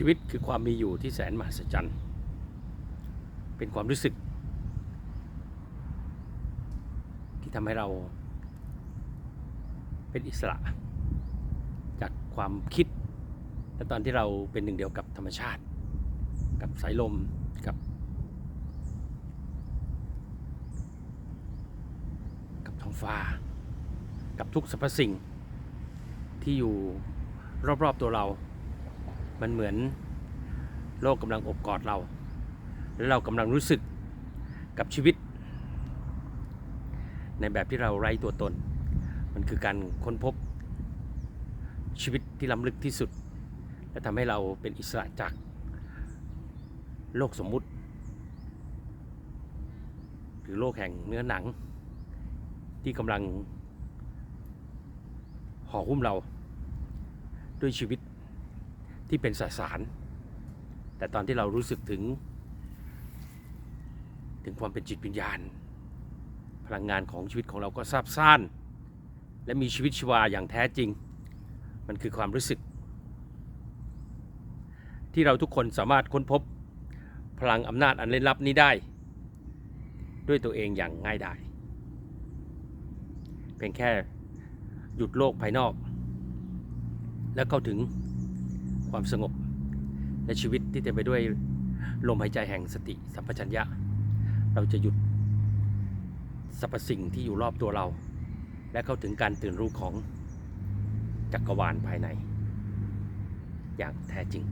ชีวิตคือความมีอยู่ที่แสนมหัศจรรย์ เป็นความรู้สึก ที่ทำให้เราเป็นอิสระ จากความคิด และตอนที่เราเป็นหนึ่งเดียวกับธรรมชาติ กับสายลมกับ กับท้องฟ้า กับทุกสรรพสิ่งที่อยู่รอบๆตัวเรา มันเหมือนโลกกำลังอบกอดเรา และเรากำลังรู้สึกกับชีวิต ในแบบที่เราไร้ตัวตน มันคือการค้นพบชีวิตที่ล้ำลึกที่สุด และทำให้เราเป็นอิสระจากโลกสมมุติ หรือโลกแห่งเนื้อหนัง ที่กำลังห่อหุ้มเราด้วยชีวิต ที่เป็นสสาร แต่ตอนที่เรารู้สึกถึง ถึงความเป็นจิตวิญญาณ พลังงานของชีวิตของเราก็ซาบซ่าน และมีชีวิตชีวาอย่างแท้จริง มันคือความรู้สึก ที่เราทุกคนสามารถค้นพบพลังอำนาจอันล่นลับนี้ได้ ด้วยตัวเองอย่างง่ายดายเพียงแค่หยุดโลกภายนอก แล้วเข้าถึง ความสงบ และชีวิตที่เต็มไปด้วยลมหายใจแห่งสติสัมปชัญญะ เราจะหยุดสรรพสิ่งที่อยู่รอบตัวเรา และเข้าถึงการตื่นรู้ของจักรวาลภายใน อย่างแท้จริง